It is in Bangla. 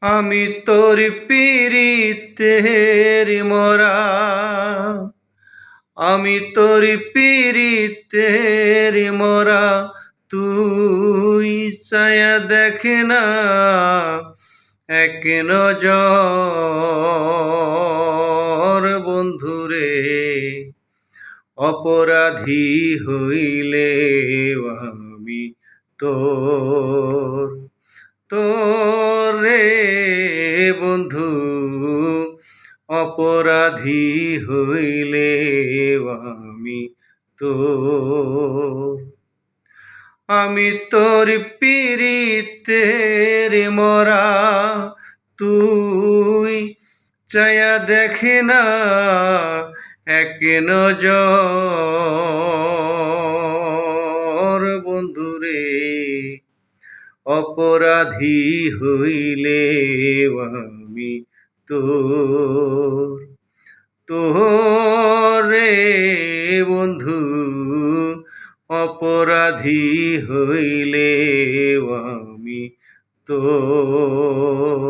আমি তোর পিরিতের মরা। আমি তোর পিরিতের মরা। তুই ছায়া দেখ না, এক নজর বন্ধুরে। অপরাধী হইলে আমি তোর তোর রে বন্ধু, অপরাধী হইলে আমি তো, আমি তোর পিরিতের মরা, তুই চায়া দেখে না এক নজর বন্ধুরে অপরাধী হইলে আমি তোর তোরে বন্ধু অপরাধী হইলে আমি তোর।